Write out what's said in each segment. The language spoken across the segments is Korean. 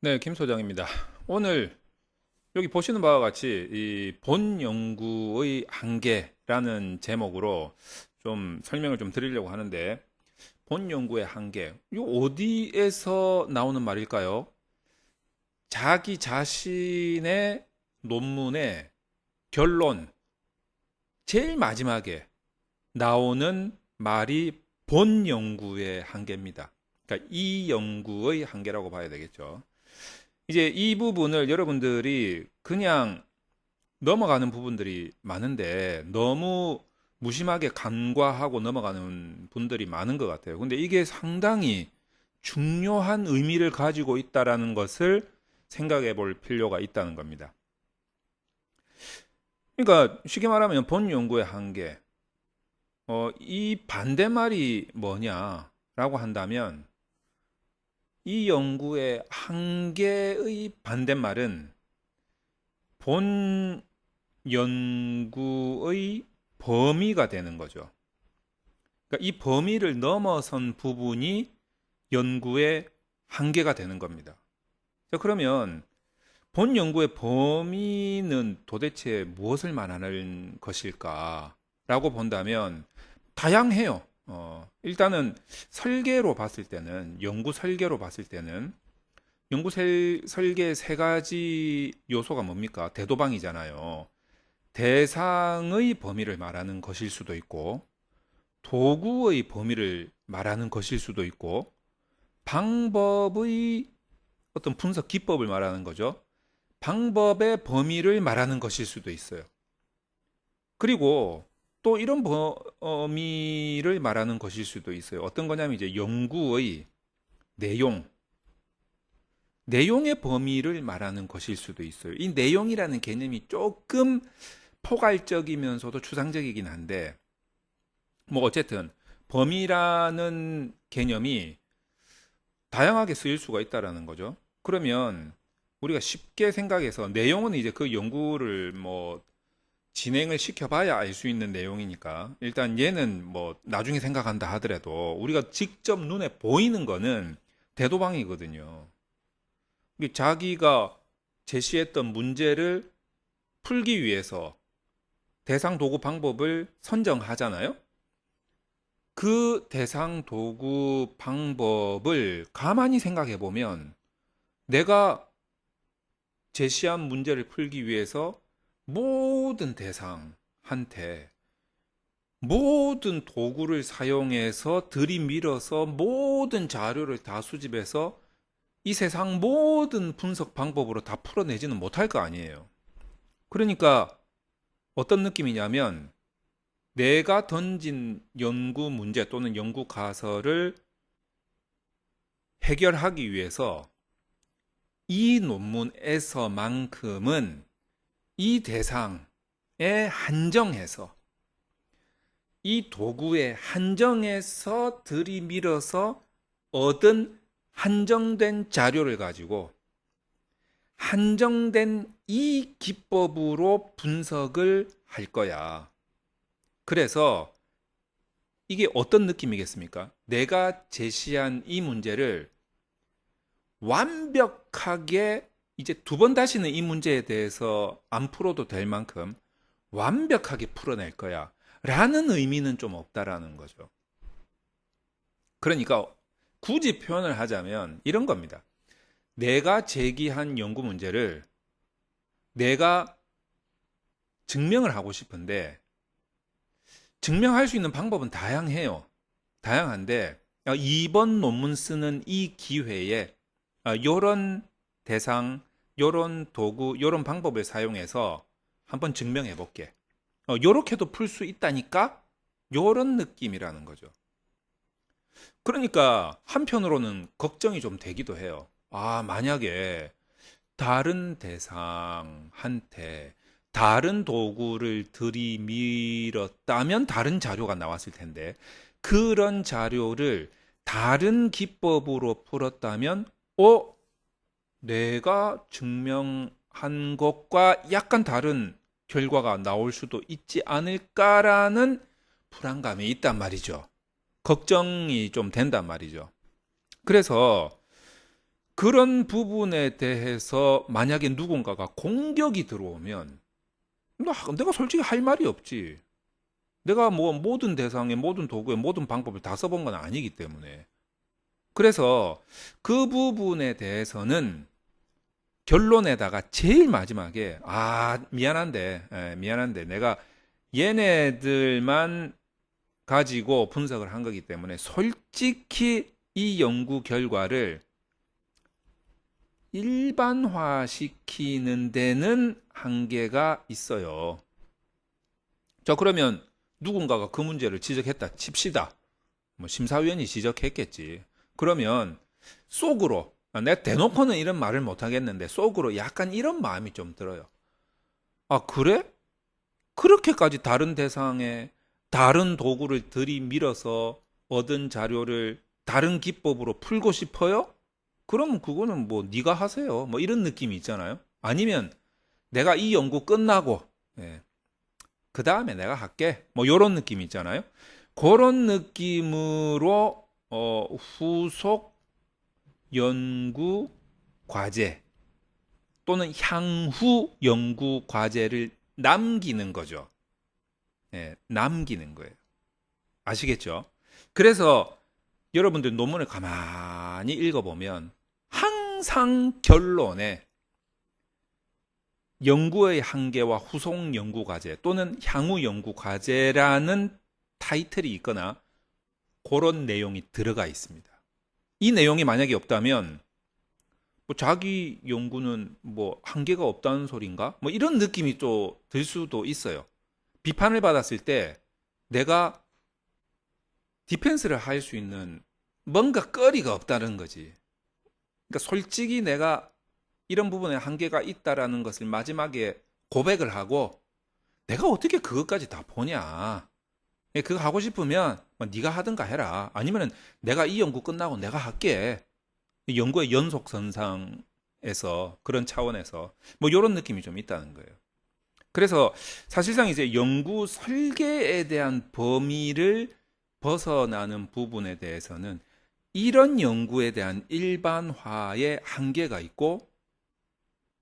네, 김 소장입니다. 오늘 여기 보시는 바와 같이 이 본 연구의 한계라는 제목으로 좀 설명을 좀 드리려고 하는데 본 연구의 한계, 이 어디에서 나오는 말일까요? 자기 자신의 논문의 결론, 제일 마지막에 나오는 말이 본 연구의 한계입니다. 그러니까 이 연구의 한계라고 봐야 되겠죠. 이제 이 부분을 여러분들이 그냥 넘어가는 부분들이 많은데 너무 무심하게 간과하고 넘어가는 분들이 많은 것 같아요. 근데 이게 상당히 중요한 의미를 가지고 있다라는 것을 생각해 볼 필요가 있다는 겁니다. 그러니까 쉽게 말하면 본 연구의 한계, 어, 이 반대말이 뭐냐라고 한다면 이 연구의 한계의 반대말은 본 연구의 범위가 되는 거죠. 그러니까 이 범위를 넘어선 부분이 연구의 한계가 되는 겁니다. 자, 그러면 본 연구의 범위는 도대체 무엇을 말하는 것일까라고 본다면 다양해요. 어, 일단은 설계로 봤을 때는, 연구 설계로 봤을 때는, 연구 설, 설계 세 가지 요소가 뭡니까? 대도방이잖아요. 대상의 범위를 말하는 것일 수도 있고, 도구의 범위를 말하는 것일 수도 있고, 방법의 어떤 분석 기법을 말하는 거죠. 방법의 범위를 말하는 것일 수도 있어요. 그리고 또 이런 범위를 말하는 것일 수도 있어요. 어떤 거냐면 이제 연구의 내용, 내용의 범위를 말하는 것일 수도 있어요. 이 내용이라는 개념이 조금 포괄적이면서도 추상적이긴 한데, 뭐 어쨌든 범위라는 개념이 다양하게 쓰일 수가 있다라는 거죠. 그러면 우리가 쉽게 생각해서 내용은 이제 그 연구를 뭐 진행을 시켜봐야 알 수 있는 내용이니까 일단 얘는 뭐 나중에 생각한다 하더라도 우리가 직접 눈에 보이는 거는 대도방이거든요. 자기가 제시했던 문제를 풀기 위해서 대상 도구 방법을 선정하잖아요. 그 대상 도구 방법을 가만히 생각해 보면 내가 제시한 문제를 풀기 위해서 모든 대상한테 모든 도구를 사용해서 들이밀어서 모든 자료를 다 수집해서 이 세상 모든 분석 방법으로 다 풀어내지는 못할 거 아니에요. 그러니까 어떤 느낌이냐면 내가 던진 연구 문제 또는 연구 가설을 해결하기 위해서 이 논문에서만큼은 이 대상에 한정해서 이 도구에 한정해서 들이밀어서 얻은 한정된 자료를 가지고 한정된 이 기법으로 분석을 할 거야. 그래서 이게 어떤 느낌이겠습니까? 내가 제시한 이 문제를 완벽하게 이제 두 번 다시는 이 문제에 대해서 안 풀어도 될 만큼 완벽하게 풀어낼 거야. 라는 의미는 좀 없다라는 거죠. 그러니까 굳이 표현을 하자면 이런 겁니다. 내가 제기한 연구 문제를 내가 증명을 하고 싶은데 증명할 수 있는 방법은 다양해요. 다양한데 이번 논문 쓰는 이 기회에 이런 대상 요런 도구, 요런 방법을 사용해서 한번 증명해 볼게. 어, 요렇게도 풀 수 있다니까? 요런 느낌이라는 거죠. 그러니까 한편으로는 걱정이 좀 되기도 해요. 아, 만약에 다른 대상한테 다른 도구를 들이밀었다면 다른 자료가 나왔을 텐데 그런 자료를 다른 기법으로 풀었다면 어 내가 증명한 것과 약간 다른 결과가 나올 수도 있지 않을까라는 불안감이 있단 말이죠. 걱정이 좀 된단 말이죠. 그래서 그런 부분에 대해서 만약에 누군가가 공격이 들어오면 나, 내가 솔직히 할 말이 없지. 내가 뭐 모든 대상에 모든 도구에 모든 방법을 다 써본 건 아니기 때문에. 그래서 그 부분에 대해서는 결론에다가 제일 마지막에 아 미안한데 예, 미안한데 내가 얘네들만 가지고 분석을 한 거기 때문에 솔직히 이 연구 결과를 일반화시키는 데는 한계가 있어요. 자, 그러면 누군가가 그 문제를 지적했다 칩시다. 뭐 심사위원이 지적했겠지. 그러면 속으로 아, 내가 대놓고는 이런 말을 못 하겠는데 속으로 약간 이런 마음이 좀 들어요. 아, 그래? 그렇게까지 다른 대상에 다른 도구를 들이밀어서 얻은 자료를 다른 기법으로 풀고 싶어요? 그럼 그거는 뭐 네가 하세요. 뭐 이런 느낌이 있잖아요. 아니면 내가 이 연구 끝나고 예, 그 다음에 내가 할게. 뭐 이런 느낌 있잖아요. 그런 느낌으로 어, 후속 연구 과제 또는 향후 연구 과제를 남기는 거죠. 예, 남기는 거예요. 아시겠죠? 그래서 여러분들 논문을 가만히 읽어보면 항상 결론에 연구의 한계와 후속 연구 과제 또는 향후 연구 과제라는 타이틀이 있거나 그런 내용이 들어가 있습니다. 이 내용이 만약에 없다면 뭐 자기 연구는 뭐 한계가 없다는 소린가? 뭐 이런 느낌이 또 들 수도 있어요. 비판을 받았을 때 내가 디펜스를 할 수 있는 뭔가 거리가 없다는 거지. 그러니까 솔직히 내가 이런 부분에 한계가 있다라는 것을 마지막에 고백을 하고 내가 어떻게 그것까지 다 보냐. 예, 그거 하고 싶으면 뭐 네가 하든가 해라. 아니면은 내가 이 연구 끝나고 내가 할게. 연구의 연속선상에서 그런 차원에서 뭐 이런 느낌이 좀 있다는 거예요. 그래서 사실상 이제 연구 설계에 대한 범위를 벗어나는 부분에 대해서는 이런 연구에 대한 일반화의 한계가 있고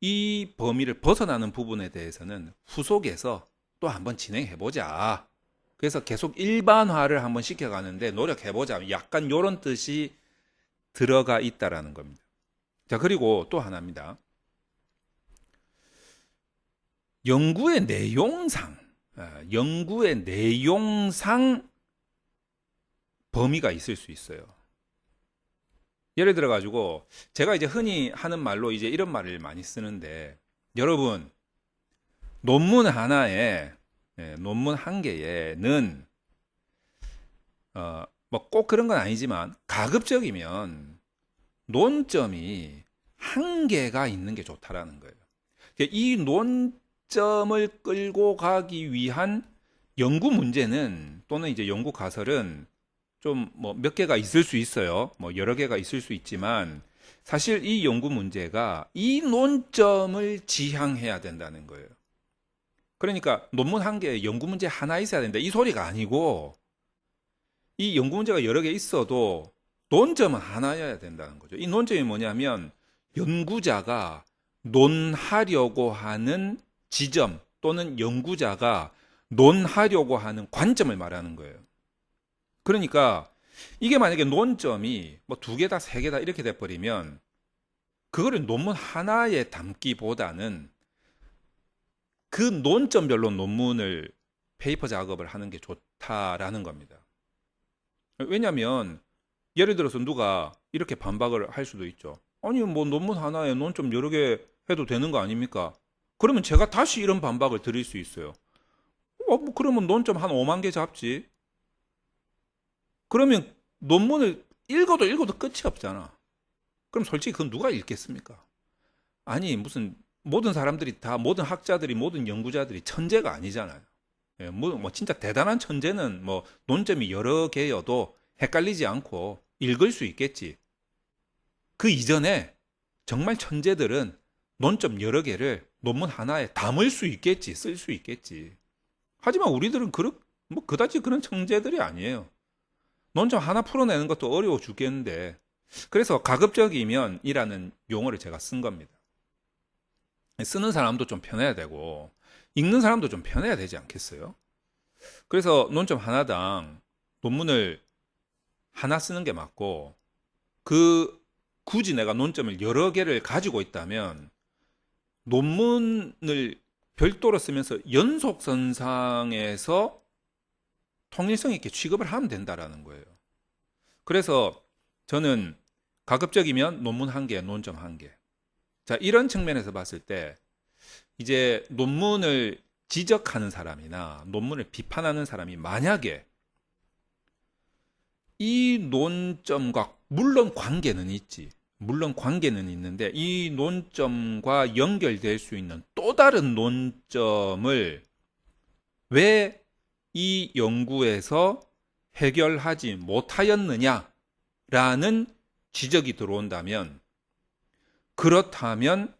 이 범위를 벗어나는 부분에 대해서는 후속에서 또 한번 진행해 보자. 그래서 계속 일반화를 한번 시켜가는데 노력해 보자. 약간 이런 뜻이 들어가 있다라는 겁니다. 자, 그리고 또 하나입니다. 연구의 내용상, 아, 연구의 내용상 범위가 있을 수 있어요. 예를 들어 가지고 제가 이제 흔히 하는 말로 이제 이런 말을 많이 쓰는데 여러분 논문 하나에 예, 논문 한 개에는 어, 뭐 꼭 그런 건 아니지만 가급적이면 논점이 한 개가 있는 게 좋다라는 거예요. 이 논점을 끌고 가기 위한 연구 문제는 또는 이제 연구 가설은 좀 뭐 몇 개가 있을 수 있어요. 뭐 여러 개가 있을 수 있지만 사실 이 연구 문제가 이 논점을 지향해야 된다는 거예요. 그러니까 논문 한 개에 연구 문제 하나 있어야 된다. 이 소리가 아니고 이 연구 문제가 여러 개 있어도 논점은 하나여야 된다는 거죠. 이 논점이 뭐냐면 연구자가 논하려고 하는 지점 또는 연구자가 논하려고 하는 관점을 말하는 거예요. 그러니까 이게 만약에 논점이 뭐 두 개다 세 개다 이렇게 돼 버리면 그거를 논문 하나에 담기보다는 그 논점별로 논문을 페이퍼 작업을 하는 게 좋다라는 겁니다. 왜냐하면 예를 들어서 누가 이렇게 반박을 할 수도 있죠. 아니 뭐 논문 하나에 논점 여러 개 해도 되는 거 아닙니까? 그러면 제가 다시 이런 반박을 드릴 수 있어요. 어, 뭐 그러면 논점 한 5만 개 잡지. 그러면 논문을 읽어도 읽어도 끝이 없잖아. 그럼 솔직히 그건 누가 읽겠습니까? 아니 무슨 모든 사람들이 다 모든 학자들이 모든 연구자들이 천재가 아니잖아요. 예, 뭐, 뭐 진짜 대단한 천재는 뭐 논점이 여러 개여도 헷갈리지 않고 읽을 수 있겠지. 그 이전에 정말 천재들은 논점 여러 개를 논문 하나에 담을 수 있겠지, 쓸 수 있겠지. 하지만 우리들은 그렇, 뭐 그다지 그런 천재들이 아니에요. 논점 하나 풀어내는 것도 어려워 죽겠는데 그래서 가급적이면이라는 용어를 제가 쓴 겁니다. 쓰는 사람도 좀 편해야 되고 읽는 사람도 좀 편해야 되지 않겠어요? 그래서 논점 하나당 논문을 하나 쓰는 게 맞고 그 굳이 내가 논점을 여러 개를 가지고 있다면 논문을 별도로 쓰면서 연속선상에서 통일성 있게 취급을 하면 된다라는 거예요. 그래서 저는 가급적이면 논문 한 개, 논점 한 개. 자, 이런 측면에서 봤을 때 이제 논문을 지적하는 사람이나 논문을 비판하는 사람이 만약에 이 논점과 물론 관계는 있지. 물론 관계는 있는데 이 논점과 연결될 수 있는 또 다른 논점을 왜 이 연구에서 해결하지 못하였느냐라는 지적이 들어온다면 그렇다면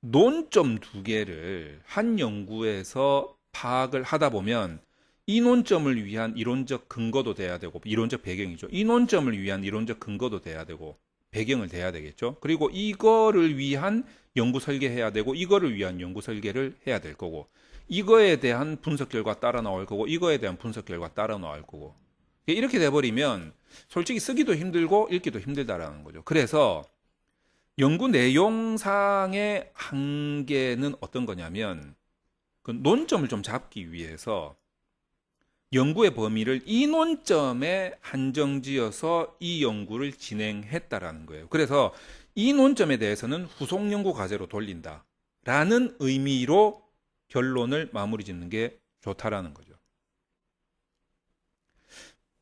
논점 두 개를 한 연구에서 파악을 하다 보면 이 논점을 위한 이론적 근거도 돼야 되고 이론적 배경이죠. 이 논점을 위한 이론적 근거도 돼야 되고 배경을 돼야 되겠죠. 그리고 이거를 위한 연구 설계해야 되고 이거를 위한 연구 설계를 해야 될 거고 이거에 대한 분석 결과 따라 나올 거고 이거에 대한 분석 결과 따라 나올 거고 이렇게 돼 버리면 솔직히 쓰기도 힘들고 읽기도 힘들다라는 거죠. 그래서 연구 내용상의 한계는 어떤 거냐면 그 논점을 좀 잡기 위해서 연구의 범위를 이 논점에 한정지어서 이 연구를 진행했다라는 거예요. 그래서 이 논점에 대해서는 후속 연구 과제로 돌린다. 라는 의미로 결론을 마무리 짓는 게 좋다라는 거죠.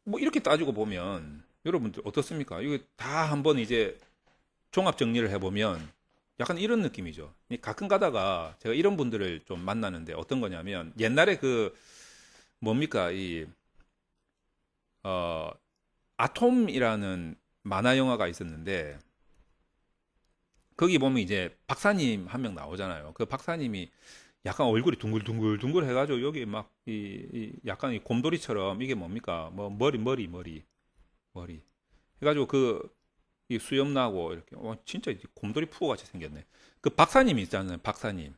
뭐 이렇게 따지고 보면 여러분들 어떻습니까? 이거 다 한번 이제 종합 정리를 해보면 약간 이런 느낌이죠. 가끔 가다가 제가 이런 분들을 좀 만나는데 어떤 거냐면 옛날에 그 뭡니까 이 어, 아톰이라는 만화 영화가 있었는데 거기 보면 이제 박사님 한 명 나오잖아요. 그 박사님이 약간 얼굴이 둥글둥글둥글 해가지고 여기 막 이, 이 약간 이 곰돌이처럼 이게 뭡니까 뭐 머리 머리 머리 머리 해가지고 그 이 수염 나고 이렇게 어, 진짜 곰돌이 푸어 같이 생겼네. 그 박사님 있잖아요, 박사님.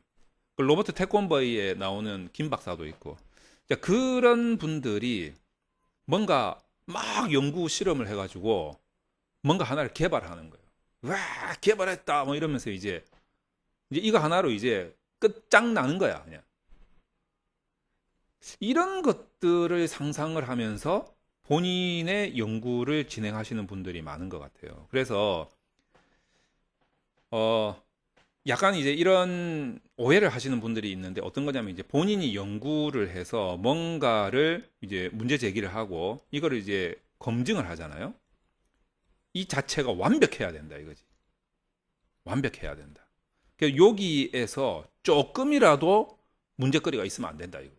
그 로버트 태권버이에 나오는 김 박사도 있고 그런 분들이 뭔가 막 연구 실험을 해가지고 뭔가 하나를 개발하는 거예요. 와 개발했다 뭐 이러면서 이제 이제 이거 하나로 이제 끝장 나는 거야 그냥. 이런 것들을 상상을 하면서 본인의 연구를 진행하시는 분들이 많은 것 같아요. 그래서 어 약간 이제 이런 오해를 하시는 분들이 있는데 어떤 거냐면 이제 본인이 연구를 해서 뭔가를 이제 문제 제기를 하고 이거를 이제 검증을 하잖아요. 이 자체가 완벽해야 된다 이거지. 완벽해야 된다. 그러니까 여기에서 조금이라도 문제거리가 있으면 안 된다 이거.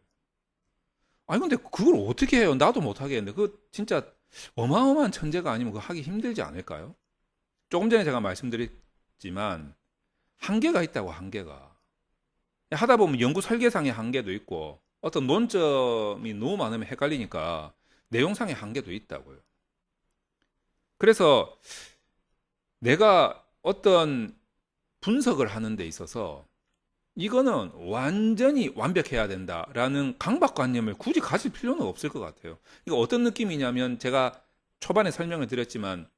아니 근데 그걸 어떻게 해요? 나도 못 하겠는데 그 진짜 어마어마한 천재가 아니면 그거 하기 힘들지 않을까요? 조금 전에 제가 말씀드렸지만 한계가 있다고 한계가 하다 보면 연구 설계상의 한계도 있고 어떤 논점이 너무 많으면 헷갈리니까 내용상의 한계도 있다고요. 그래서 내가 어떤 분석을 하는 데 있어서 이거는 완전히 완벽해야 된다라는 강박관념을 굳이 가질 필요는 없을 것 같아요. 이거 어떤 느낌이냐면 제가 초반에 설명을 드렸지만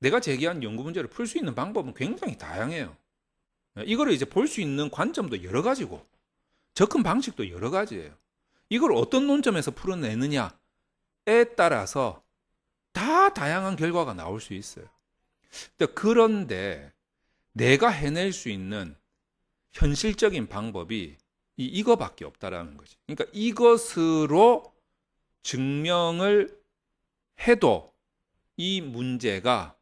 내가 제기한 연구 문제를 풀 수 있는 방법은 굉장히 다양해요. 이거를 이제 볼 수 있는 관점도 여러 가지고 접근 방식도 여러 가지예요. 이걸 어떤 논점에서 풀어내느냐에 따라서 다 다양한 결과가 나올 수 있어요. 그런데 내가 해낼 수 있는 현실적인 방법이 이, 이거밖에 없다라는 거지. 그러니까 이것으로 증명을 해도 이 문제가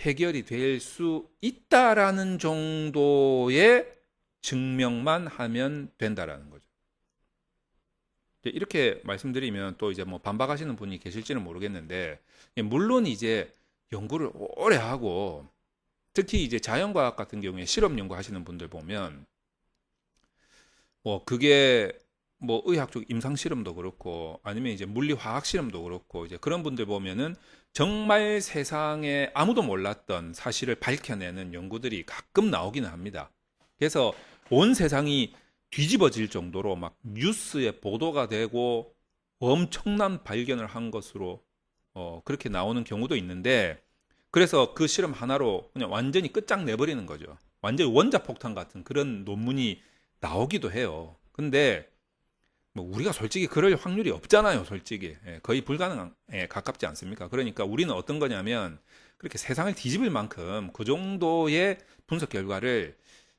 해결이 될 수 있다라는 정도의 증명만 하면 된다라는 거죠. 이렇게 말씀드리면 또 이제 뭐 반박하시는 분이 계실지는 모르겠는데 물론 이제 연구를 오래 하고 특히 이제 자연과학 같은 경우에 실험 연구하시는 분들 보면 뭐 그게 뭐 의학적 임상 실험도 그렇고 아니면 이제 물리 화학 실험도 그렇고 이제 그런 분들 보면은 정말 세상에 아무도 몰랐던 사실을 밝혀내는 연구들이 가끔 나오기는 합니다. 그래서 온 세상이 뒤집어질 정도로 막 뉴스에 보도가 되고 엄청난 발견을 한 것으로 어, 그렇게 나오는 경우도 있는데 그래서 그 실험 하나로 그냥 완전히 끝장내버리는 거죠. 완전히 원자폭탄 같은 그런 논문이 나오기도 해요. 근데 뭐 우리가 솔직히 그럴 확률이 없잖아요, 솔직히. 예, 거의 불가능에 가깝지 않습니까? 그러니까 우리는 어떤 거냐면 그렇게 세상을 뒤집을 만큼 그 정도의 분석 결과를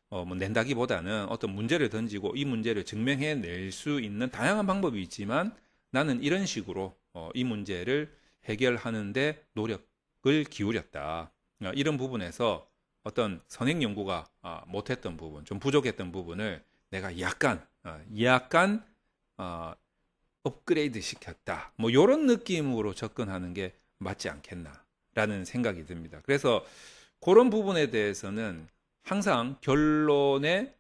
어, 뭐 낸다기보다는 어떤 문제를 던지고 이 문제를 증명해 낼 수 있는 다양한 방법이 있지만 나는 이런 식으로 어, 이 문제를 해결하는데 노력 을 기울였다. 어, 이런 부분에서 어떤 선행 연구가 아, 못했던 부분, 좀 부족했던 부분을 내가 약간, 어, 약간 어, 업그레이드 시켰다. 뭐 이런 느낌으로 접근하는 게 맞지 않겠나라는 생각이 듭니다. 그래서 그런 부분에 대해서는 항상 결론에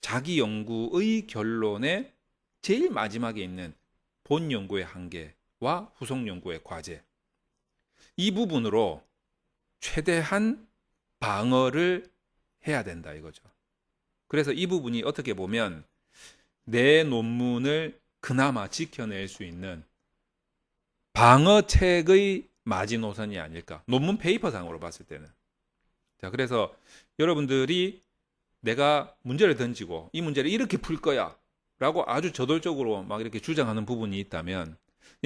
자기 연구의 결론에 제일 마지막에 있는 본 연구의 한계와 후속 연구의 과제 이 부분으로 최대한 방어를 해야 된다 이거죠. 그래서 이 부분이 어떻게 보면 내 논문을 그나마 지켜낼 수 있는 방어책의 마지노선이 아닐까. 논문 페이퍼상으로 봤을 때는. 자, 그래서 여러분들이 내가 문제를 던지고 이 문제를 이렇게 풀 거야. 라고 아주 저돌적으로 막 이렇게 주장하는 부분이 있다면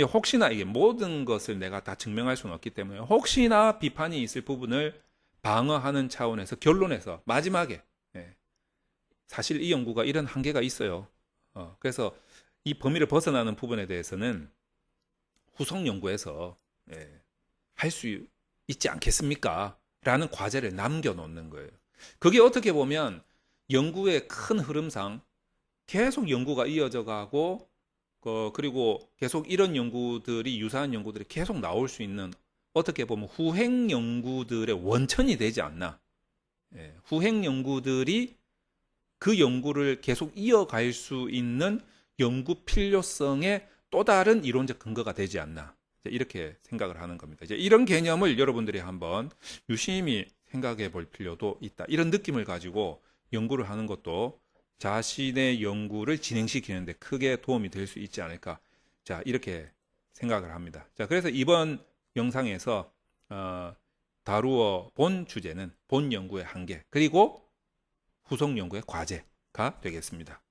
혹시나 이게 모든 것을 내가 다 증명할 수는 없기 때문에 혹시나 비판이 있을 부분을 방어하는 차원에서 결론에서 마지막에 예, 사실 이 연구가 이런 한계가 있어요. 어, 그래서 이 범위를 벗어나는 부분에 대해서는 후속 연구에서 예, 할수 있지 않겠습니까? 라는 과제를 남겨놓는 거예요. 그게 어떻게 보면 연구의 큰 흐름상 계속 연구가 이어져 가고 어, 그리고 계속 이런 연구들이 유사한 연구들이 계속 나올 수 있는 어떻게 보면 후행 연구들의 원천이 되지 않나. 예, 후행 연구들이 그 연구를 계속 이어갈 수 있는 연구 필요성의 또 다른 이론적 근거가 되지 않나. 이렇게 생각을 하는 겁니다. 이제 이런 개념을 여러분들이 한번 유심히 생각해 볼 필요도 있다. 이런 느낌을 가지고 연구를 하는 것도 자신의 연구를 진행시키는데 크게 도움이 될 수 있지 않을까. 자, 이렇게 생각을 합니다. 자, 그래서 이번 영상에서 어, 다루어 본 주제는 본 연구의 한계, 그리고 후속 연구의 과제가 되겠습니다.